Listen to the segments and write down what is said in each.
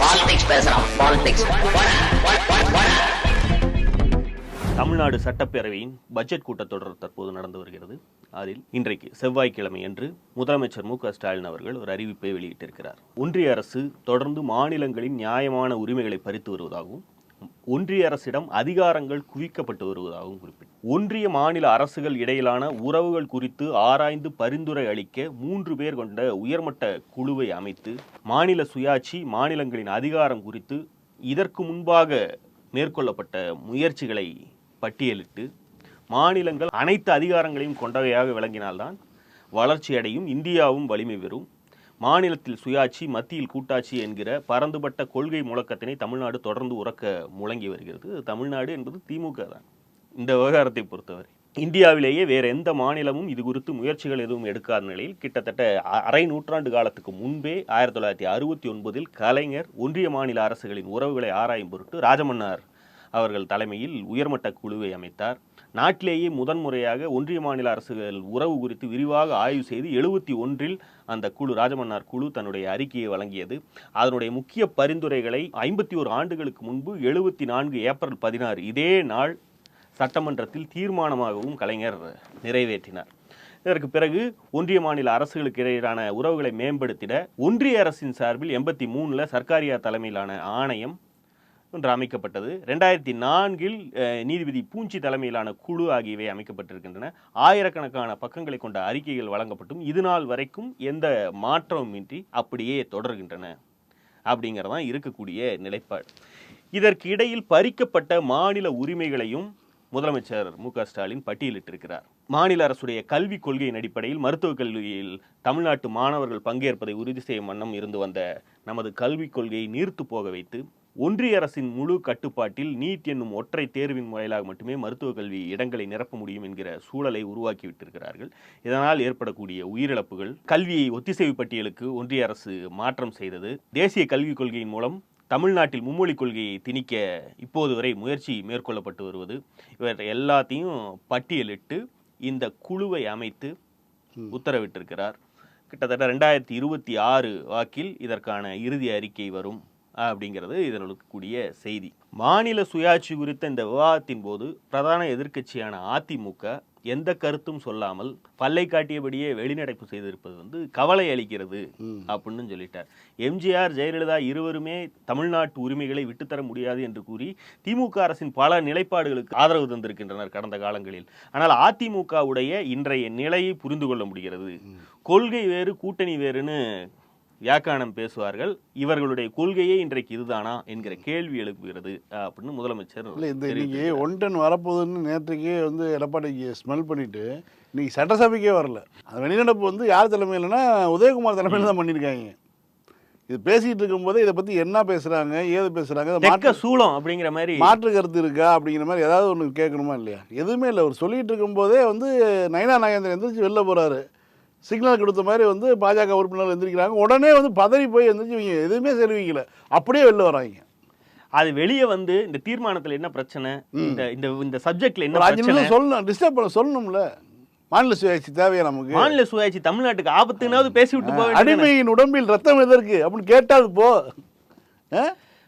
Politics பேசுறான் politics Tamil Nadu சட்டப்பேரவையின் budget கூட்டத்தொடர் தற்போது நடந்து வருகிறது. அதில் இன்றைக்கு செவ்வாய்க்கிழமை அன்று முதலமைச்சர் மு க ஸ்டாலின் அவர்கள் ஒரு அறிவிப்பை வெளியிட்டிருக்கிறார். ஒன்றிய அரசு தொடர்ந்து மாநிலங்களின் நியாயமான உரிமைகளை பறித்து வருவதாகவும் ஒன்றிய அரசிடம் அதிகாரங்கள் குவிக்கப்பட்டு வருவதாகவும் குறிப்பிட்டார் ஒன்றிய மாநில அரசுகள் இடையிலான உறவுகள் குறித்து ஆராய்ந்து பரிந்துரை அளிக்க மூன்று பேர் கொண்ட உயர்மட்ட குழுவை அமைத்து மாநில சுயாட்சி மாநிலங்களின் அதிகாரம் குறித்து இதற்கு முன்பாக மேற்கொள்ளப்பட்ட முயற்சிகளை பட்டியலிட்டு மாநிலங்கள் அனைத்து அதிகாரங்களையும் கொண்டவையாக விளங்கினால்தான் வளர்ச்சியடையும் இந்தியாவும் வலிமை பெறும். மாநிலத்தில் சுயாட்சி மத்தியில் கூட்டாட்சி என்கிற பரந்துபட்ட கொள்கை முழக்கத்தினை தமிழ்நாடு தொடர்ந்து உறக்க முழங்கி வருகிறது. தமிழ்நாடு என்பது திமுக தான். இந்த விவகாரத்தை பொறுத்தவரை. இந்தியாவிலேயே வேறு எந்த மாநிலமும் இது குறித்து முயற்சிகள் எதுவும் எடுக்காத நிலையில் கிட்டத்தட்ட அரை நூற்றாண்டு காலத்துக்கு முன்பே ஆயிரத்தி தொள்ளாயிரத்தி அறுபத்தி ஒன்பதில் கலைஞர் ஒன்றிய மாநில அரசுகளின் உறவுகளை ஆராயும் பொருட்டு ராஜமன்னார் அவர்கள் தலைமையில் உயர்மட்ட குழுவை அமைத்தார். நாட்டிலேயே முதன்முறையாக ஒன்றிய மாநில அரசுகள் உறவு குறித்து விரிவாக ஆய்வு செய்து எழுபத்தி ஒன்றில் அந்த குழு ராஜமன்னார் குழு தன்னுடைய அறிக்கையை வழங்கியது. அதனுடைய முக்கிய பரிந்துரைகளை ஐம்பத்தி ஒரு ஆண்டுகளுக்கு முன்பு எழுபத்தி நான்கு ஏப்ரல் பதினாறு இதே நாள் சட்டமன்றத்தில் தீர்மானமாகவும் கலைஞர் நிறைவேற்றினார். இதற்கு பிறகு ஒன்றிய மாநில அரசுகளுக்கு இடையிலான உறவுகளை மேம்படுத்திட ஒன்றிய அரசின் சார்பில் எண்பத்தி மூணில் சர்க்காரியா தலைமையிலான ஆணையம் ஒன்று அமைக்கப்பட்டது. ரெண்டாயிரத்தி நான்கில் நீதிபதி பூஞ்சி தலைமையிலான குழு ஆகியவை அமைக்கப்பட்டிருக்கின்றன. ஆயிரக்கணக்கான பக்கங்களை கொண்ட அறிக்கைகள் வழங்கப்பட்டும். இது நாள் வரைக்கும் எந்த மாற்றமும் இன்றி அப்படியே தொடர்கின்றன அப்படிங்கிறதான் இருக்கக்கூடிய நிலைப்பாடு. இதற்கு இடையில் பறிக்கப்பட்ட மாநில உரிமைகளையும் முதலமைச்சர் மு க ஸ்டாலின் பட்டியலிட்டிருக்கிறார். மாநில அரசுடைய கல்விக் கொள்கையின் அடிப்படையில் மருத்துவக் கல்வியில் தமிழ்நாட்டு மாணவர்கள் பங்கேற்பதை உறுதி செய்யும் வண்ணம் இருந்து வந்த நமது கல்விக் கொள்கையை நீர்த்து போக வைத்து ஒன்றிய அரசின் முழு கட்டுப்பாட்டில் நீட் என்னும் ஒற்றை தேர்வின் வாயிலாக மட்டுமே மருத்துவக் கல்வி இடங்களை நிரப்ப முடியும் என்கிற சூழலை உருவாக்கி விட்டிருக்கிறார்கள் இதனால் ஏற்படக்கூடிய உயிரிழப்புகள் கல்வியை ஒத்திசைவு பட்டியலுக்கு ஒன்றிய அரசு மாற்றம் செய்தது. தேசிய கல்விக் கொள்கையின் மூலம் தமிழ்நாட்டில் மும்மொழி கொள்கையை திணிக்க இப்போது வரை முயற்சி மேற்கொள்ளப்பட்டு வருவது. இவற்றை எல்லாத்தையும் பட்டியலிட்டு இந்த குழுவை அமைத்து உத்தரவிட்டிருக்கிறார். கிட்டத்தட்ட ரெண்டாயிரத்தி இருபத்தி ஆறு வாக்கில் இதற்கான இறுதி அறிக்கை வரும். அப்படிங்கிறது இதில் இருக்கக்கூடிய செய்தி. மாநில சுயாட்சி குறித்த இந்த விவாதத்தின் போது பிரதான எதிர்க்கட்சியான அதிமுக எந்த கருத்தும் சொல்லாமல் பல்லை காட்டியபடியே வெளிநடப்பு செய்திருப்பது வந்து கவலை அளிக்கிறது அப்படின்னு சொல்லிட்டார். எம்ஜிஆர் ஜெயலலிதா இருவருமே தமிழ்நாட்டு உரிமைகளை விட்டுத்தர முடியாது என்று கூறி திமுக அரசின் பல நிலைப்பாடுகளுக்கு ஆதரவு தந்திருக்கின்றனர் கடந்த காலங்களில். ஆனால் அதிமுகவுடைய இன்றைய நிலையை புரிந்து கொள்ள முடிகிறது. கொள்கை வேறு கூட்டணி வேறுன்னு வியாக்கானம் பேசுவார்கள். இவர்களுடைய கொள்கையே இன்றைக்கு இதுதானா என்கிற கேள்வி எழுப்புகிறது அப்படின்னு முதலமைச்சர் இல்லை இந்த இன்னைக்கு தெரிவித்திருக்கிறார். ஒன் டன் வரப்போகுதுன்னு நேற்றுக்கே வந்து எடப்பாடிக்கு ஸ்மெல் பண்ணிட்டு இன்னைக்கு சட்டசபைக்கே வரல. அந்த வெளிநடப்பு வந்து யார் தலைமையிலனா உதயகுமார் தலைமையில் தான் பண்ணியிருக்காங்க. இது பேசிட்டு இருக்கும்போதே இதை பற்றி என்ன பேசுகிறாங்க ஏது பேசுகிறாங்க தெக்க சூளம் அப்படிங்கிற மாதிரி மாற்று கருத்து இருக்கா அப்படிங்கிற மாதிரி ஏதாவது ஒன்று கேட்கணுமா இல்லையா? எதுவுமே இல்லை. அவர் சொல்லிட்டு இருக்கும்போதே வந்து நயனா நாகேந்திரன் எந்திரிச்சு வெளில போகிறாரு சிக்னல் கொடுத்த மாதிரி வந்து பாஜக உறுப்பினர் எந்திரிக்கிறாங்க. உடனே வந்து பதறி போய் எந்திரிச்சு இவங்க எதுவுமே தெரிவிக்கல அப்படியே வெளில வராங்க. அது வெளியே வந்து இந்த தீர்மானத்துல என்ன பிரச்சனை? இந்த இந்த இந்த சப்ஜெக்ட்ல என்ன பிரச்சனை? சொல்லணும். டிஸ்டர்ப் பண்ண சொல்லணும்ல. மாநில சுயாட்சி தேவையா நமக்கு? மாநில சுயாட்சி தமிழ்நாட்டுக்கு ஆபத்துனாவது பேசி விட்டு போக? அடிமையின் உடம்பில் ரத்தம் எதற்கு? அப்படின்னு கேட்டால் போ?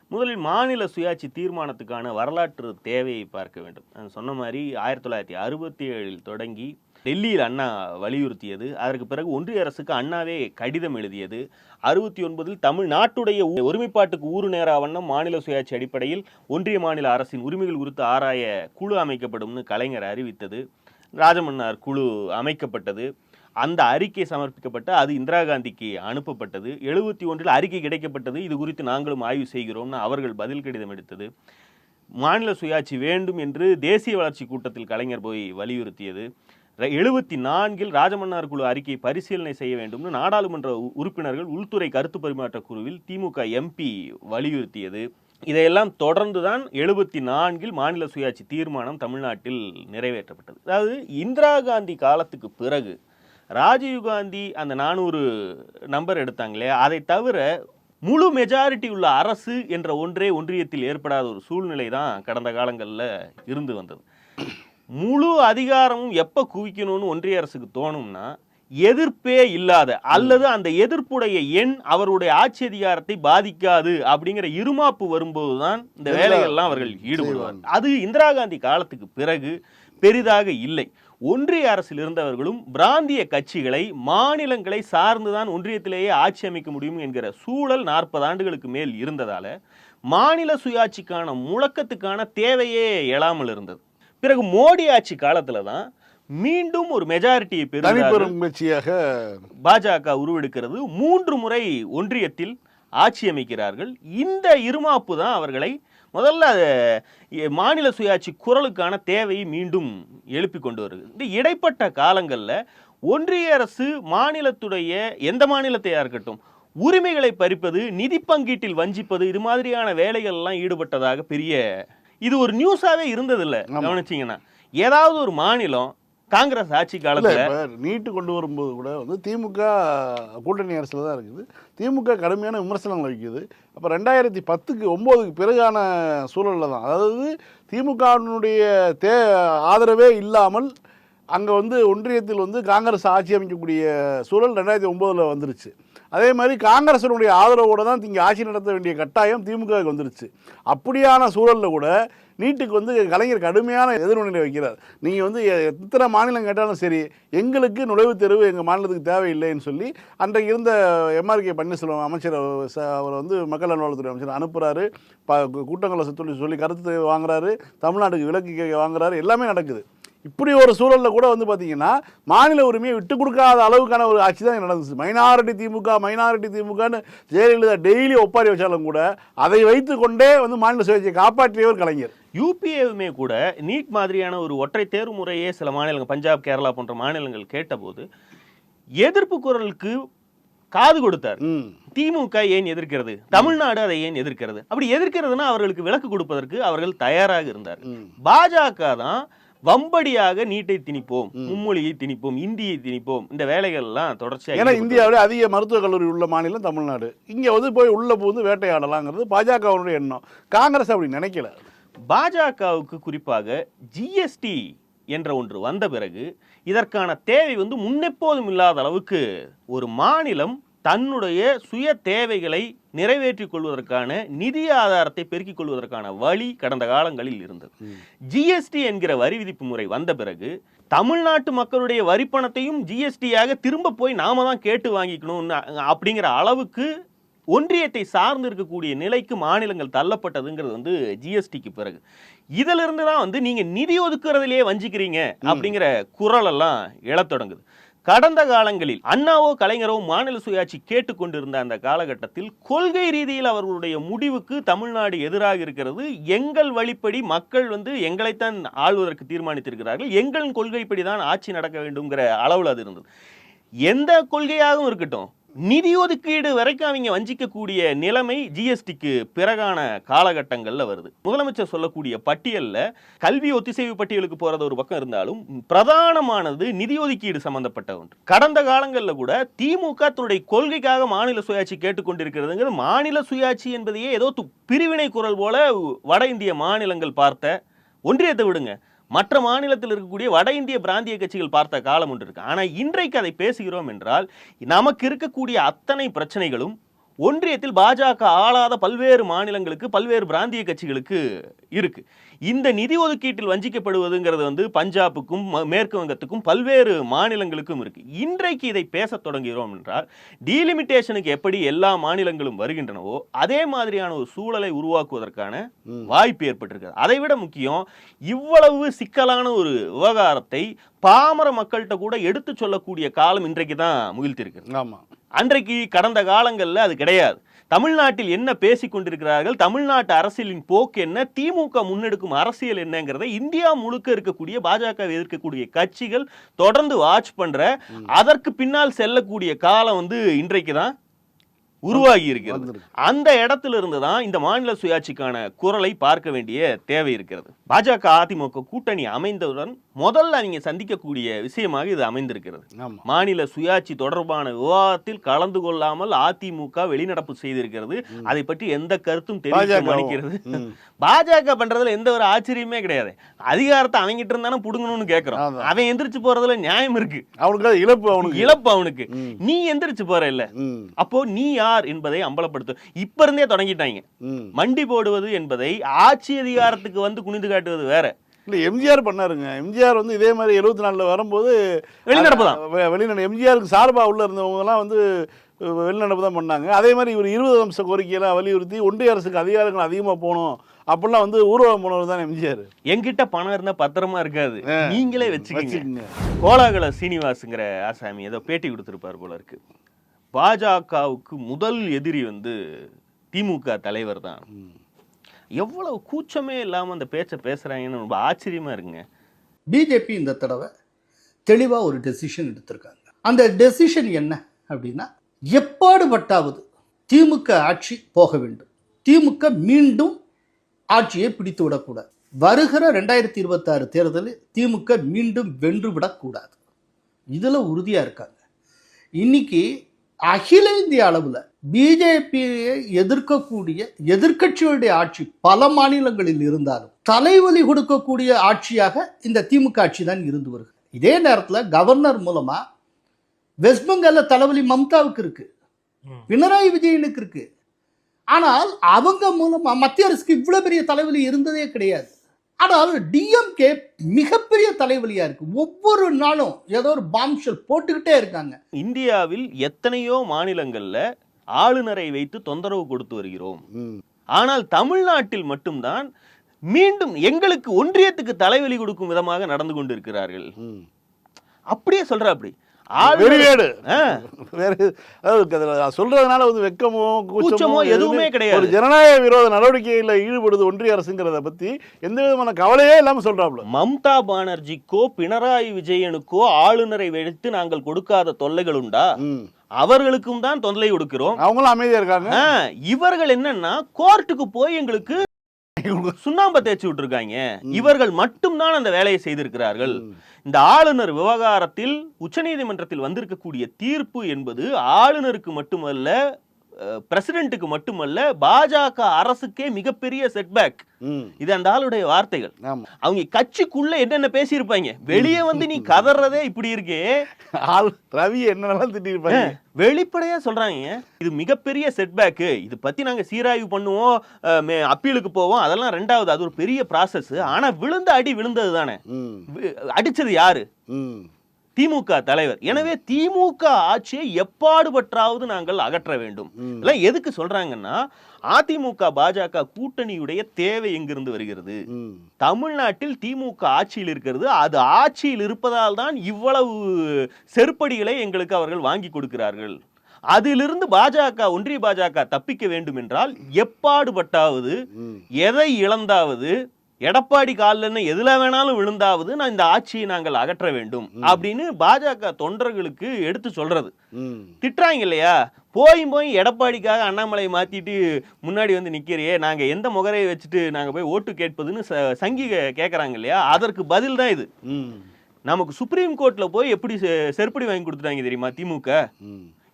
முதலில் மாநில சுயாட்சி தீர்மானத்துக்கான வரலாற்று தேவையை பார்க்க வேண்டும். நான் சொன்ன மாதிரி ஆயிரத்தி தொள்ளாயிரத்தி அறுபத்தி ஏழில் தொடங்கி டெல்லியில் அண்ணா வலியுறுத்தியது. அதற்கு பிறகு ஒன்றிய அரசுக்கு அண்ணாவே கடிதம் எழுதியது. அறுபத்தி ஒன்பதில் தமிழ்நாட்டுடைய ஒருமைப்பாட்டுக்கு ஊறு நேரா வண்ணம் மாநில சுயாட்சி அடிப்படையில் ஒன்றிய மாநில அரசின் உரிமைகள் குறித்து ஆராய குழு அமைக்கப்படும்னு கலைஞர் அறிவித்தது. ராஜமன்னார் குழு அமைக்கப்பட்டது. அந்த அறிக்கை சமர்ப்பிக்கப்பட்டு அது இந்திரா காந்திக்கு அனுப்பப்பட்டது. எழுபத்தி ஒன்றில் அறிக்கை கிடைக்கப்பட்டது. இது குறித்து நாங்களும் ஆய்வு செய்கிறோம்னு அவர்கள் பதில் கடிதம் எடுத்தது. மாநில சுயாட்சி வேண்டும் என்று தேசிய வளர்ச்சி கூட்டத்தில் கலைஞர் போய் வலியுறுத்தியது. எழுபத்தி நான்கில் ராஜமன்னார் குழு அறிக்கையை பரிசீலனை செய்ய வேண்டும்னு நாடாளுமன்ற உறுப்பினர்கள் உள்துறை கருத்து பரிமாற்ற குழுவில் திமுக எம்பி வலியுறுத்தியது. இதையெல்லாம் தொடர்ந்து தான் எழுபத்தி நான்கில் மாநில சுயாட்சி தீர்மானம் தமிழ்நாட்டில் நிறைவேற்றப்பட்டது. அதாவது இந்திரா காந்தி காலத்துக்கு பிறகு ராஜீவ் காந்தி அந்த நானூறு நம்பர் எடுத்தாங்களே அதை தவிர முழு மெஜாரிட்டி உள்ள அரசு என்ற ஒன்றே ஒன்றியத்தில் ஏற்படாத ஒரு சூழ்நிலை தான் கடந்த காலங்களில் இருந்து வந்தது. முழு அதிகாரமும் எப்போ குவிக்கணும்னு ஒன்றிய அரசுக்கு தோணும்னா எதிர்ப்பே இல்லாத அல்லது அந்த எதிர்ப்புடைய எண் அவருடைய ஆட்சி அதிகாரத்தை பாதிக்காது அப்படிங்கிற இருமாப்பு வரும்போதுதான் இந்த எல்லா- வேலைகள்லாம் அவர்கள் ஈடுபடுவார். அது இந்திரா காந்தி காலத்துக்கு பிறகு பெரிதாக இல்லை. ஒன்றிய அரசில் இருந்தவர்களும் பிராந்திய கட்சிகளை மாநிலங்களை சார்ந்துதான் ஒன்றியத்திலேயே ஆட்சி அமைக்க முடியும் என்கிற சூழல் நாற்பது ஆண்டுகளுக்கு மேல் இருந்ததால மாநில சுயாட்சிக்கான முழக்கத்துக்கான தேவையே எழாமல் இருந்தது. பிறகு மோடி ஆட்சி காலத்துல தான் மீண்டும் ஒரு மெஜாரிட்டியை தனிப்பெரும் முயற்சியாக பாஜக உருவெடுக்கிறது. மூன்று முறை ஒன்றியத்தில் ஆட்சி அமைக்கிறார்கள். இந்த இருமாப்பு தான் அவர்களை முதல்ல மாநில சுயாட்சி குரலுக்கான தேவையை மீண்டும் எழுப்பி கொண்டு வருது. இந்த இடைப்பட்ட காலங்களில் ஒன்றிய அரசு மாநிலத்துடைய எந்த மாநிலத்தையா இருக்கட்டும் உரிமைகளை பறிப்பது நிதி பங்கீட்டில் வஞ்சிப்பது இது மாதிரியான வேலைகள் எல்லாம் ஈடுபட்டதாக பெரிய இது ஒரு நியூஸாவே இருந்ததில்ல. கவனிச்சீங்கன்னா. ஏதாவது ஒரு மாநிலம் காங்கிரஸ் ஆட்சி காலத்துல நீட்டு கொண்டு வரும்போது கூட வந்து திமுக கூட்டணி அரசில் தான் இருக்குது. திமுக கடுமையான விமர்சனங்கள் வைக்குது. அப்போ ரெண்டாயிரத்தி பத்துக்கு ஒம்போதுக்கு பிறகான சூழலில் தான். அதாவது திமுகவினுடைய தே ஆதரவே இல்லாமல் அங்கே வந்து ஒன்றியத்தில் வந்து காங்கிரஸ் ஆட்சி அமைக்கக்கூடிய சூழல் ரெண்டாயிரத்தி ஒம்போதில் வந்துருச்சு. அதே மாதிரி காங்கிரசனுடைய ஆதரவோடு தான் இங்கே ஆட்சி நடத்த வேண்டிய கட்டாயம் திமுகவுக்கு வந்துருச்சு. அப்படியான சூழலில் கூட நீட்டுக்கு வந்து கலைஞர் கடுமையான எதிர்நிலை வைக்கிறார். நீங்கள் வந்து எத்தனை மாநிலம் கேட்டாலும் சரி எங்களுக்கு நுழைவுத் தேர்வு எங்கள் மாநிலத்துக்கு தேவையில்லைன்னு சொல்லி அன்றைக்கு இருந்த எம்ஆர்கே பன்னீர்செல்வம் அமைச்சர் அவர் ச- அவர் வந்து மக்கள் நல்வாழ்வுத்துறை அமைச்சர் அனுப்புகிறாரு ப கூட்டங்களை சொல்லி சொல்லி கருத்து வாங்குறாரு. தமிழ்நாட்டுக்கு விலக்கு கேட்க வாங்குறாரு. எல்லாமே நடக்குது. இப்படி ஒரு சூழலில் கூட வந்து பார்த்தீங்கன்னா மாநில உரிமையை விட்டு கொடுக்காத அளவுக்கான ஒரு ஆட்சி தான் நடந்துச்சு. மைனாரிட்டி திமுக மைனாரிட்டி திமுகன்னு ஜெயலலிதா டெய்லி ஒப்பாரி வச்சாலும் கூட அதை வைத்து கொண்டே வந்து மாநில சுயாட்சியை காப்பாற்றியவர் கலைஞர். யூபிஏவுமே கூட நீட் மாதிரியான ஒரு ஒற்றை தேர்வு முறையே சில மாநிலங்கள் பஞ்சாப் கேரளா போன்ற மாநிலங்கள் கேட்டபோது எதிர்ப்பு குரலுக்கு காது கொடுத்தார். திமுக ஏன் எதிர்க்கிறது? தமிழ்நாடு அதை ஏன் எதிர்க்கிறது? அப்படி எதிர்க்கிறதுனா அவர்களுக்கு விலக்கு கொடுப்பதற்கு அவர்கள் தயாராக இருந்தார் பாஜக தான் வம்படியாக நீட்டை திணிப்போம் மும்மொழியை திணிப்போம் இந்தியை திணிப்போம். இந்த வேலைகள் எல்லாம் தொடர்ச்சியாக ஏன்னா இந்தியாவிலே அதிக மருத்துவக் கல்லூரி உள்ள மாநிலம் தமிழ்நாடு. இங்கே வந்து போய் உள்ள புகுந்து வேட்டையாடலாங்கிறது பாஜகவினுடைய எண்ணம். காங்கிரஸ் அப்படி நினைக்கல. பாஜகவுக்கு குறிப்பாக ஜிஎஸ்டி என்ற ஒன்று வந்த பிறகு இதற்கான தேவை வந்து முன்னெப்போதும் இல்லாத அளவுக்கு ஒரு மாநிலம் தன்னுடைய சுய தேவைகளை நிறைவேற்றிக் கொள்வதற்கான நிதி ஆதாரத்தை பெருக்கிக் கொள்வதற்கான வழி கடந்த காலங்களில் இருந்தது. ஜிஎஸ்டி என்கிற வரி விதிப்பு முறை வந்த பிறகு தமிழ்நாட்டு மக்களுடைய வரிப்பணத்தையும் ஜிஎஸ்டியாக திரும்ப போய் நாம தான் கேட்டு வாங்கிக்கணும் அப்படிங்கிற அளவுக்கு ஒன்றியத்தை சார்ந்து இருக்கக்கூடிய நிலைக்கு மாநிலங்கள் தள்ளப்பட்டதுங்கிறது வந்து ஜிஎஸ்டிக்கு பிறகு. இதிலிருந்து தான் வந்து நீங்க நிதி ஒதுக்குறதுலயே வஞ்சிக்கிறீங்க அப்படிங்கிற குரல் எல்லாம் எழத் தொடங்குது. கடந்த காலங்களில் அண்ணாவோ கலைஞரோ மாநில சுயாட்சி கேட்டுக்கொண்டிருந்த அந்த காலகட்டத்தில் கொள்கை ரீதியில் அவர்களுடைய முடிவுக்கு தமிழ்நாடு எதிராக இருக்கிறது. எங்கள் வழிப்படி மக்கள் வந்து எங்களைத்தான் ஆள்வதற்கு தீர்மானித்திருக்கிறார்கள். எங்களின் கொள்கைப்படி தான் ஆட்சி நடக்க வேண்டும்ங்கிற அளவில் அது இருந்தது. எந்த கொள்கையாகவும் இருக்கட்டும் நிதி ஒதுக்கீடு வரைக்கும் அவங்க வஞ்சிக்கக்கூடிய நிலைமை ஜிஎஸ்டிக்கு பிறகான காலகட்டங்களில் வருது. முதலமைச்சர் சொல்லக்கூடிய பட்டியலில் கல்வி ஒத்திசைவு பட்டியலுக்கு போகிறது ஒரு பக்கம் இருந்தாலும் பிரதானமானது நிதி ஒதுக்கீடு சம்பந்தப்பட்ட ஒன்று. கடந்த காலங்களில் கூட திமுக தன்னுடைய கொள்கைக்காக மாநில சுயாட்சி கேட்டுக்கொண்டிருக்கிறதுங்கிறது மாநில சுயாட்சி என்பதையே ஏதோ பிரிவினை குரல் போல வட இந்திய மாநிலங்கள் பார்த்த ஒன்றியத்தை விடுங்க. மற்ற மாநிலத்தில் இருக்கக்கூடிய வட இந்திய பிராந்திய கட்சிகள் பார்த்த காலம் ஒன்று இருக்கு. ஆனால் இன்றைக்கு அதை பேசுகிறோம் என்றால் நமக்கு இருக்கக்கூடிய அத்தனை பிரச்சனைகளும் ஒன்றியத்தில் பாஜக ஆளாத பல்வேறு மாநிலங்களுக்கு பல்வேறு பிராந்திய கட்சிகளுக்கு இருக்கு. இந்த நிதி ஒதுக்கீட்டில் வஞ்சிக்கப்படுவதுங்கிறது வந்து பஞ்சாபுக்கும் மேற்கு வங்கத்துக்கும் பல்வேறு மாநிலங்களுக்கும் இருக்கு. இன்றைக்கு இதை பேசத் தொடங்குகிறோம் என்றால் டீலிமிட்டேஷனுக்கு எப்படி எல்லா மாநிலங்களும் வருகின்றனவோ அதே மாதிரியான ஒரு சூழலை உருவாக்குவதற்கான வாய்ப்பு ஏற்பட்டிருக்கிறது. அதை விட முக்கியம் இவ்வளவு சிக்கலான ஒரு விவகாரத்தை பாமர மக்கள்கிட்ட கூட எடுத்து சொல்லக்கூடிய காலம் இன்றைக்கு தான் முகிழ்த்திருக்கு ஆமாம் அன்றைக்கு கடந்த காலங்களில் அது கிடையாது. தமிழ்நாட்டில் என்ன பேசிக் கொண்டிருக்கிறார்கள்? தமிழ்நாட்டு அரசியலின் போக்கு என்ன? திமுக முன்னெடுக்கும் அரசியல் என்னங்கிறதை இந்தியா முழுக்க இருக்கக்கூடிய பாஜக எதிர்க்கக்கூடிய கட்சிகள் தொடர்ந்து வாட்ச் பண்ற அதற்கு பின்னால் செல்லக்கூடிய காலம் வந்து இன்றைக்கு தான் உருவாகி இருக்கிறது. அந்த இடத்துல இருந்து தான் இந்த மாநில சுயாட்சிக்கான குரலை பார்க்க வேண்டிய தேவை இருக்கிறது. பாஜக அதிமுக கூட்டணி அமைந்தவுடன் முதல்ல அவங்க சந்திக்கக்கூடிய விஷயமாக இது அமைந்திருக்கிறது. மாநில சுயாட்சி தொடர்பான விவாதத்தில் கலந்து கொள்ளாமல் அதிமுக வெளிநடப்பு செய்திருக்கிறது. அதை பற்றி எந்த கருத்தும் தெரிவிக்க பாஜகவும். மறுக்கிறது. ம். பாஜக பண்றதுல எந்த ஒரு ஆச்சரியமே கிடையாது. அதிகாரத்தை அவங்கிட்ட இருந்தானே புடுங்கணும்னு கேக்குறோம். அதான். அவன் எந்திரிச்சு போறதுல நியாயம் இருக்கு. அவனுக்கு இழப்பு அவனுக்கு. இழப்பு அவனுக்கு. நீ எந்திரிச்சு போற இல்ல. அப்போ நீ யார் என்பதை அம்பலப்படுத்தும் இப்ப இருந்தே தொடங்கிட்டாங்க. மண்டி போடுவது என்பதை ஆட்சி அதிகாரத்துக்கு வந்து குனிந்து காட்டுவது வேற. இல்லை எம்ஜிஆர் பண்ணாருங்க. எம்ஜிஆர் வந்து இதே மாதிரி எழுபத்தி நாலில் வரும்போது வெளிநடப்பு தான். வெளிநடப்பு எம்ஜிஆருக்கு சார்பாக உள்ள இருந்தவங்கலாம் வந்து வெளிநடப்பு தான் பண்ணாங்க. அதே மாதிரி இவர் இருபது அம்ச கோரிக்கையெல்லாம் வலியுறுத்தி ஒன்றிய அரசுக்கு அதிகாரங்கள் அதிகமாக போகணும் அப்படிலாம் வந்து ஊர்வலம் போனவர் தான் எம்ஜிஆர். என்கிட்ட பணம் இருந்தா பத்திரமா இருக்காது. நீங்களே வச்சுக்கோங்க. கோலாகல சீனிவாசுங்கிற ஆசாமி ஏதோ பேட்டி கொடுத்திருப்பார் போல இருக்கு. பாஜகவுக்கு முதல் எதிரி வந்து திமுக தலைவர் தான். எவ்வளவு கூச்சமே இல்லாமல் அந்த பேச்சை பேசுகிறாங்கன்னு ரொம்ப ஆச்சரியமாக இருக்குங்க. பிஜேபி இந்த தடவை தெளிவாக ஒரு டெசிஷன் எடுத்திருக்காங்க. அந்த டெசிஷன் என்ன அப்படின்னா எப்பாடுபட்டாவது திமுக ஆட்சி போக வேண்டும். திமுக மீண்டும் ஆட்சியை பிடித்து விடக்கூடாது. வருகிற ரெண்டாயிரத்தி இருபத்தாறு தேர்தலில் திமுக மீண்டும் வென்று விடக்கூடாது. இதில் உறுதியாக இருக்காங்க. இன்னைக்கு அகில இந்திய அளவில் பிஜேபியை எதிர்க்கக்கூடிய எதிர்க்கட்சிகளுடைய ஆட்சி பல மாநிலங்களில் இருந்தாலும் தலைவலி கொடுக்கக்கூடிய ஆட்சியாக இந்த திமுக ஆட்சி தான் இருந்து வருகிறது. இதே நேரத்தில் கவர்னர் மூலமா வெஸ்ட் பெங்கால்ல தலைவலி மம்தாவுக்கு இருக்கு. பினராயி விஜயனுக்கு இருக்கு. ஆனால் அவங்க மூலமா மத்திய அரசுக்கு இவ்வளவு பெரிய தலைவலி இருந்ததே கிடையாது. ஆனால் டிஎம்கே மிகப்பெரிய தலைவலியா இருக்கு. ஒவ்வொரு நாளும் ஏதோ ஒரு பாம்ஷெல் போட்டுக்கிட்டே இருக்காங்க. இந்தியாவில் எத்தனையோ மாநிலங்கள்ல ஆளுநரை வைத்து தொந்தரவு கொடுத்து வருகிறோம். ஆனால் தமிழ்நாட்டில் மட்டும்தான் மீண்டும் எங்களுக்கு ஒன்றியத்துக்கு தலைவலி கொடுக்கும் விதமாக நடந்து கொண்டிருக்கிறார்கள். அப்படியே சொல்ற அப்படி. வெறிவேடு சொல்றதுனால வந்து வெக்கமோ கூச்சமோ எதுவுமே கிடையாது. ஒரு ஜனநாயக விரோத நடவடிக்கையில் ஈடுபடுது ஒன்றிய அரசுங்கிறத பத்தி எந்த விதமான கவலையே இல்லாம சொல்றாப்ல. மம்தா பானர்ஜிக்கோ பினராயி விஜயனுக்கோ ஆளுநரை வைத்து நாங்கள் கொடுக்காத தொல்லைகள் உண்டா? அவர்களுக்கும் தான் தொல்லை கொடுக்கிறோம். அவங்களும் அமைதியா இருக்காங்க. இவர்கள் என்னன்னா கோர்ட்டுக்கு போய் எங்களுக்கு சுண்ணாம்பை தேய்ச்சி விட்டுருக்காங்க. இவர்கள் மட்டும்தான் அந்த வேலையை செய்திருக்கிறார்கள். இந்த ஆளுநர் விவகாரத்தில் உச்சநீதிமன்றத்தில் வந்திருக்கக்கூடிய தீர்ப்பு என்பது ஆளுநருக்கு மட்டுமல்ல பிரசிடென்ட்டுக்கு மட்டுமல்ல பாஜக அரசுக்கே மிகப்பெரிய செட்பேக் இது அந்த ஆளுடைய வார்த்தைகள். அவங்க கட்சிக்குள்ள என்னென்ன பேசியிருப்பாங்க? வெளியே வந்து நீ கதறதே இப்படி இருக்கே. ஆள் ரவி என்னென்னலாம் திட்டிருப்பாங்க வெளிப்படையா சொல்றாங்க. இது மிகப்பெரிய செட்பேக்கு இது பத்தி நாங்க சீராய்வு பண்ணுவோம் அப்பீலுக்கு போவோம். அதெல்லாம் ரெண்டாவது. அது ஒரு பெரிய ப்ராசஸ் ஆனா விழுந்த அடி விழுந்தது தானே அடிச்சது யாரு? திமுக தலைவர். எனவே திமுக ஆட்சியை எப்பாடுபற்றாவது நாங்கள் அகற்ற வேண்டும். எதுக்கு சொல்றாங்கன்னா அதிமுக பாஜக கூட்டணியுடைய தேவை எங்கிருந்து வருகிறது? தமிழ்நாட்டில் திமுக ஆட்சியில் இருக்கிறது. அது ஆட்சியில் இருப்பதால் தான் இவ்வளவு செருப்படிகளை எங்களுக்கு அவர்கள் வாங்கி கொடுக்கிறார்கள். அதிலிருந்து பாஜக ஒன்றிய பாஜக தப்பிக்க வேண்டும் என்றால் எப்பாடுபட்டாவது எதை இழந்தாவது எடப்பாடி காலில் எதுல வேணாலும் விழுந்தாவது நான் இந்த ஆட்சியை நாங்கள் அகற்ற வேண்டும் அப்படின்னு பாஜக தொண்டர்களுக்கு எடுத்து சொல்றது. திட்டுறாங்க இல்லையா? போய் போய் எடப்பாடிக்காக அண்ணாமலை மாத்திட்டு முன்னாடி வந்து நிக்கிறியே நாங்க எந்த முகரையை வச்சுட்டு நாங்க போய் ஓட்டு கேட்பதுன்னு சங்கி கே- கேக்குறாங்க இல்லையா? அதற்கு பதில் தான் இது. நமக்கு சுப்ரீம் கோர்ட்ல போய் எப்படி செருப்படி வாங்கி கொடுத்துட்டாங்க தெரியுமா திமுக?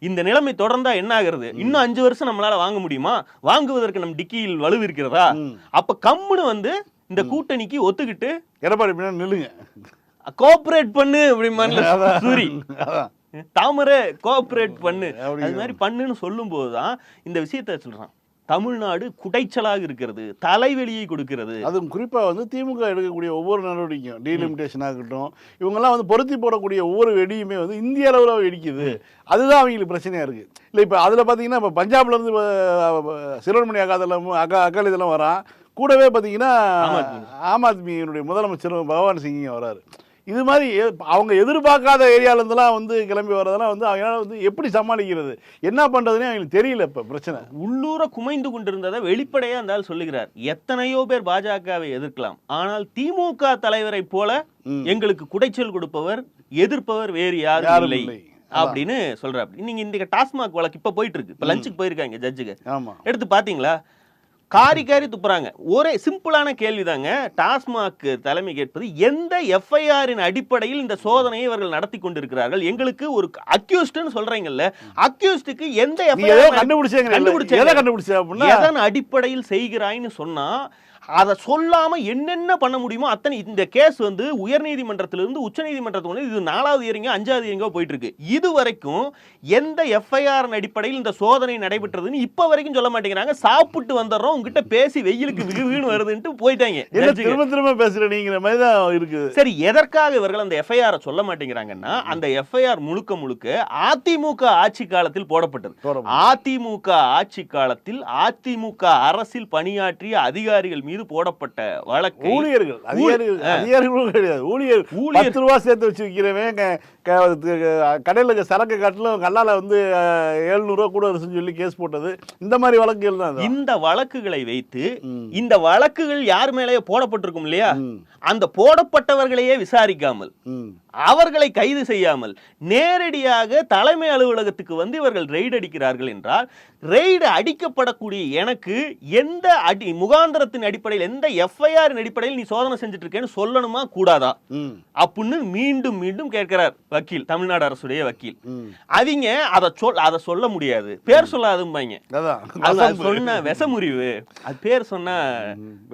இந்த நிலைமை தொடர்ந்தா என்ன ஆகுறது? இன்னும் அஞ்சு வருஷம் நம்மளால வாங்க முடியுமா? வாங்குவதற்கு நம் டிக்கியில் வலு இருக்கிறதா ம். அப்ப கம்முன்னு வந்து இந்த கூட்டணிக்கு ஒத்துக்கிட்டு எடப்பாடி பின்னாடி நில்லுங்க. கோஆபரேட் பண்ணு அப்படி அதான். சூரி. தாமரை கோஆபரேட் பண்ணு. அது மாதிரி பண்ணுன்னு சொல்லும்போது தான் இந்த விஷயத்த சொல்றான். தமிழ்நாடு குடைச்சலாக இருக்கிறது தலைவலியை கொடுக்கிறது. அதுவும் குறிப்பாக வந்து திமுக எடுக்கக்கூடிய ஒவ்வொரு நடவடிக்கையும் டீலிமிட்டேஷன் ஆகட்டும் இவங்கெல்லாம் வந்து பொருத்தி போடக்கூடிய ஒவ்வொரு வெடியுமே வந்து இந்திய அளவில் வெடிக்குது. அதுதான் அவங்களுக்கு பிரச்சனையாக இருக்குது இல்லை இப்போ அதில் பார்த்தீங்கன்னா இப்போ பஞ்சாப்லேருந்து சிறுவன்மணி அகாதலம் அகா அகால் இதெல்லாம் வரான். கூடவே பார்த்தீங்கன்னா ஆம் ஆத்மி. ஆம் ஆத்மியினுடைய முதலமைச்சர் பகவான் சிங் வராரு. இது மாதிரி அவங்க எதிர்பார்க்காத ஏரியாவிலேருந்துலாம் வந்து கிளம்பி வர்றதெல்லாம் வந்து அவங்களால வந்து எப்படி சமாளிக்கிறது? என்ன பண்ணுறதுனே அவங்களுக்கு தெரியல இப்போ பிரச்சனை. உள்ளூர குமைந்து கொண்டிருந்ததை வெளிப்படையா இருந்தால் சொல்லுகிறார். எத்தனையோ பேர் பாஜகவை எதிர்க்கலாம். ஆனால் திமுக தலைவரை போல. எங்களுக்கு குடைச்சல் கொடுப்பவர் எதிர்ப்பவர் வேறு யாரும் இல்லை. அப்படின்னு சொல்றாரு. நீங்க இந்த டாஸ்மாக் வழக்கு இப்ப போயிட்டு இருக்கு. இப்ப லஞ்சுக்கு போயிருக்காங்க ஜட்ஜுக்கு எடுத்து பாத்தீங்களா காரி காரி துப்புறாங்க. ஒரே சிம்பிளான கேள்விதாங்க. டாஸ்மாக் தலைமை கேட்பது எந்த எஃப்ஐஆரின் அடிப்படையில் இந்த சோதனையை இவர்கள் நடத்தி கொண்டிருக்கிறார்கள்? எங்களுக்கு ஒரு அக்யூஸ்ட்னு சொல்றீங்கல்ல அக்யூஸ்டுக்கு எந்த FIR கண்டுபிடிச்சேங்க. கண்டுபிடிச்சேங்க. எதன் அடிப்படையில் செய்கிறாய்ன்னு சொன்னா அதை சொல்லாம என்னென்ன பண்ண முடியுமோ அத்தனை இந்த கேஸ் வந்து உயர்நீதிமன்றத்திலிருந்து உச்சநீதிமன்றத்துக்கு வந்து இது நாலாவது இயரிங்க அஞ்சாவது இயரிங்கோ போயிட்டு இருக்கு இது வரைக்கும் எந்த எஃப்ஐஆர் அடிப்படையில் இந்த சோதனை நடைபெற்றதுன்னு இப்ப வரைக்கும் சொல்ல மாட்டேங்கிறாங்க. சாப்பிட்டு வந்துடுறோம் உங்ககிட்ட பேசி வெயிலுக்கு விகுவின்னு வருதுன்ட்டு போயிட்டாங்க. திரும்ப திரும்ப பேசுறீங்கிற மாதிரி தான் இருக்குது. சரி எதற்காக இவர்கள் அந்த எஃப்ஐஆர் சொல்ல மாட்டேங்கிறாங்கன்னா அந்த எஃப்ஐஆர் முழுக்க முழுக்க அதிமுக ஆட்சி காலத்தில் போடப்பட்டது. அதிமுக ஆட்சி காலத்தில் அதிமுக அரசில் பணியாற்றிய அதிகாரிகள் மீது போடப்பட்ட வழக்கு ஊழியர்கள் அதிகாரிகள் அதிகாரிகளும் கிடையாது ஊழியர் ஊழியர். ரூபா சேர்த்து வச்சு கடையில் இருக்க சரக்கு காட்டிலும் கல்லால வந்து எழுநூறுவா கூட வருஷம் சொல்லி கேஸ் போட்டது இந்த மாதிரி வழக்குகள் தான். இந்த வழக்குகளை வைத்து. இந்த வழக்குகள் யார் மேலேயே போடப்பட்டிருக்கும் இல்லையா. அந்த போடப்பட்டவர்களையே விசாரிக்காமல். அவர்களை கைது செய்யாமல் நேரடியாக தலைமை அலுவலகத்துக்கு வந்து இவர்கள் ரெய்டு அடிக்கிறார்கள் என்றால் ரெய்டு அடிக்கப்படக்கூடிய எனக்கு எந்த அடி முகாந்திரத்தின் அடிப்படையில் எந்த எஃப்ஐஆரின் அடிப்படையில் நீ சோதனை செஞ்சுட்டு இருக்கேன்னு சொல்லணுமா கூடாதா. அப்படின்னு மீண்டும் மீண்டும் கேட்கிறார் வக்கீல் தமிழ்நாடு அரசுடைய வக்கீல். அவங்க அதை சொல் அதை சொல்ல முடியாது. பேர் சொல்லாதும்பாங்க. சொன்ன விஷமுறிவு. அது பேர் சொன்னா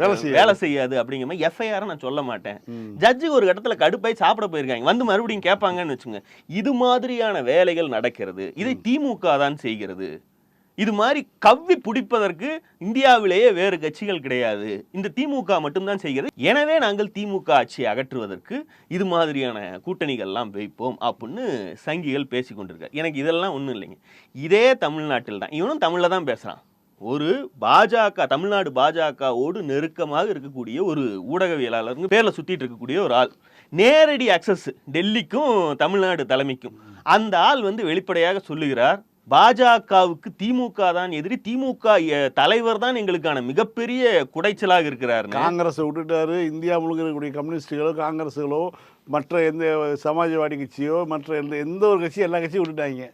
வேலை செய்யாது. வேலை செய்யாது அப்படிங்கிற மாதிரி எஃப்ஐஆர் நான் சொல்ல மாட்டேன். ஜட்ஜு ஒரு இடத்துல கடுப்பாய் சாப்பிட போயிருக்காங்க. வந்து மறுபடியும் கேட்பாங்கன்னு வச்சுங்க இது மாதிரியான வேலைகள் நடக்கிறது. இதை திமுக தான் செய்கிறது. இது மாதிரி கவ்வி பிடிப்பதற்கு இந்தியாவிலேயே வேறு கட்சிகள் கிடையாது. இந்த திமுக மட்டும்தான் செய்கிறது. எனவே நாங்கள் திமுக ஆட்சியை அகற்றுவதற்கு இது மாதிரியான கூட்டணிகள்லாம் வைப்போம் அப்படின்னு சங்கிகள் பேசி கொண்டிருக்கார். எனக்கு இதெல்லாம் ஒன்றும் இல்லைங்க. இதே தமிழ்நாட்டில் தான். இவனும் தமிழில் தான் பேசுகிறான் ஒரு பாஜக தமிழ்நாடு பாஜகவோடு நெருக்கமாக இருக்கக்கூடிய ஒரு ஊடகவியலாளர் பேரில் சுற்றிட்டு இருக்கக்கூடிய ஒரு ஆள். நேரடி அக்சஸ் டெல்லிக்கும் தமிழ்நாடு தலைமைக்கும். அந்த ஆள் வந்து வெளிப்படையாக சொல்லுகிறார் பாஜகவுக்கு திமுக தான் எதிரி. திமுக தலைவர் தான் எங்களுக்கான மிகப்பெரிய குடைச்சலாக இருக்கிறார் காங்கிரஸை விட்டுட்டாரு. இந்தியா முழுக்க இருக்கக்கூடிய கம்யூனிஸ்டுகளோ காங்கிரஸுகளோ மற்ற எந்த சமாஜ்வாடி கட்சியோ மற்ற எந்த எந்த ஒரு கட்சியும் எல்லா கட்சியும் விட்டுட்டாங்க.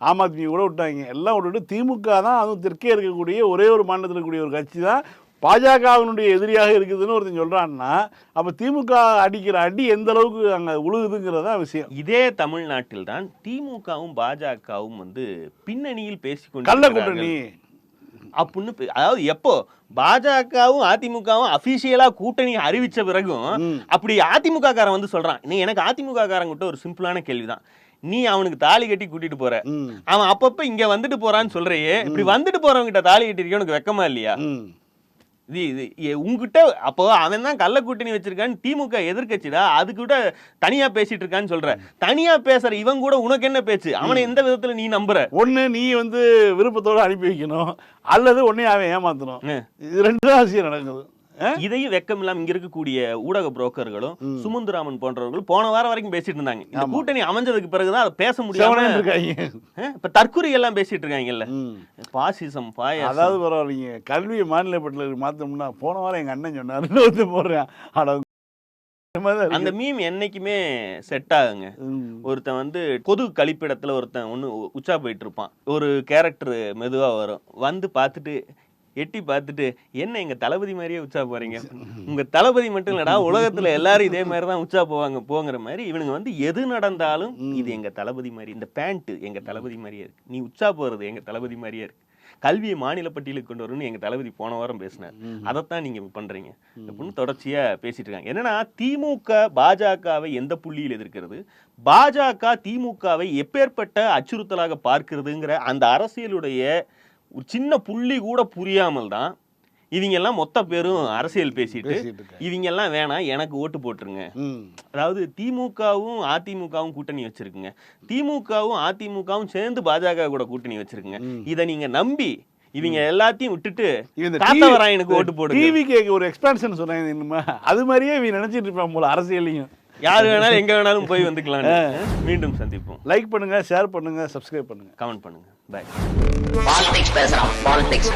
ஆம் ஆத்மி கூட விட்டாங்க. எல்லாம் விட்டுட்டு திமுக தான் அதுவும் தெற்கே இருக்கக்கூடிய ஒரே ஒரு மாநிலத்தில் இருக்கக்கூடிய ஒரு கட்சி தான் பாஜகவினுடைய எதிரியாக இருக்குதுன்னு ஒருத்தன் சொல்றான்னா அப்ப திமுக அடிக்கிற அடி எந்த அளவுக்கு அங்க உழுகுதுங்கிறதா விஷயம். இதே தமிழ்நாட்டில் தான் திமுகவும் பாஜகவும் வந்து பின்னணியில் பேசிக் கள்ள. கூட்டணி. அப்படின்னு அதாவது எப்போ? பாஜகவும் அதிமுகவும் அபிஷியலா கூட்டணி அறிவிச்ச பிறகும். அப்படி அதிமுக காரன் வந்து சொல்றான். நீ எனக்கு அதிமுக காரங்கிட்ட ஒரு சிம்பிளான கேள்விதான். நீ அவனுக்கு தாலி கட்டி கூட்டிட்டு போற. அவன் அப்பப்ப இங்க வந்துட்டு போறான்னு சொல்றியே. இப்படி வந்துட்டு போறவங்க கிட்ட தாலி கட்டிருக்கே உனக்கு வெக்கமா இல்லையா. இது இது உன்கிட்ட அப்போ அவன் தான் கள்ள கூட்டணி வச்சிருக்கான்னு திமுக எதிர்க்கட்சிடா அது கூட தனியா பேசிட்டு இருக்கான்னு சொல்ற. தனியா பேசுற இவன் கூட உனக்கு என்ன பேச்சு? அவனை எந்த விதத்துல நீ நம்புற? ஒண்ணு நீ வந்து விருப்பத்தோட அனுப்பி வைக்கணும். அல்லது ஒன்னே அவன் ஏமாத்தணும். இது ரெண்டு தான் விஷயம் நடக்குது? இதையும் வெக்கம் இல்லாம இங்க இருக்கக்கூடிய ஊடக புரோக்கர்களும் சுமந்துராமன் போன்றவர்கள் போன வாரம் வரைக்கும் பேசிட்டு இருந்தாங்க. இந்த கூட்டணி அமைஞ்சதுக்கு பிறகுதான் அதை பேச முடியாம இப்ப தற்குறி எல்லாம் பேசிட்டு இருக்காங்கல்ல. பாசிசம் பாயாசம். அதாவது பரவாயில்லைங்க கல்வியை மாநில பட்டியலுக்கு மாத்தோம்னா போன வாரம் எங்க அண்ணன் வந்து போடுறேன். தான் அந்த. மீம் என்னைக்குமே செட் ஆகுங்க. ஒருத்தன் வந்து பொது கழிப்பிடத்துல ஒருத்தன் ஒன்று உச்சா போயிட்டு இருப்பான். ஒரு கேரக்டர் மெதுவா வரும். வந்து பார்த்துட்டு எட்டி பார்த்துட்டு என்ன எங்க தளபதி மாதிரியே உச்சா போறீங்க? உங்க தளபதி மட்டும் இல்லடா உலகத்துல எல்லாரும் இதே மாதிரி தான் உச்சா போவாங்க. போங்கிற மாதிரி இவனுங்க வந்து எது நடந்தாலும் இது எங்க தளபதி மாதிரி இந்த பேண்ட் எங்க தளபதி மாதிரியே இருக்கு. நீ உச்சா போறது எங்க தளபதி மாதிரியே இருக்கு. கல்வியை மாநில பட்டியலுக்கு கொண்டு வரணும்னு எங்க தளபதி போன வாரம் பேசினார். அதைத்தான் நீங்க இப்ப பண்றீங்க. அப்படின்னு தொடர்ச்சியா பேசிட்டு இருக்காங்க. என்னன்னா திமுக பாஜகவை எந்த புள்ளியில் எதிர்க்கிறது? பாஜக திமுகவை எப்பேற்பட்ட அச்சுறுத்தலாக பார்க்கிறதுங்கிற அந்த அரசியலுடைய ஒரு சின்ன புள்ளி கூட புரியாமல் தான் இவங்க எல்லாம் மொத்த பேரும் அரசியல் பேசிட்டு பேசிட்டு இருக்காங்க. இவங்க எல்லாம் வேணாம் எனக்கு ஓட்டு போட்டுருங்க. அதாவது திமுகவும் அதிமுகவும் கூட்டணி வச்சிருக்குங்க. திமுகவும் அதிமுகவும் சேர்ந்து பாஜக கூட கூட்டணி வச்சிருக்குங்க. இதை நீங்க நம்பி இவங்க எல்லாத்தையும் விட்டுட்டு காத்தவராயனுக்கு ஓட்டு போடுங்க. டிவி கேக்கு ஒரு எக்ஸ்பான்ஷன் இன்னுமா அது மாதிரியே இவன் நினைச்சிட்டு இருப்பான் போல அரசியலையும் யாரு வேணாலும் எங்க வேணாலும் போய் வந்துக்கலாம் மீண்டும் சந்திப்போம். லைக் பண்ணுங்க ஷேர் பண்ணுங்க சப்ஸ்கிரைப் பண்ணுங்க. கமெண்ட் பண்ணுங்க. பை பாலிடிக்ஸ் பேசுறான் பாலிடிக்ஸ்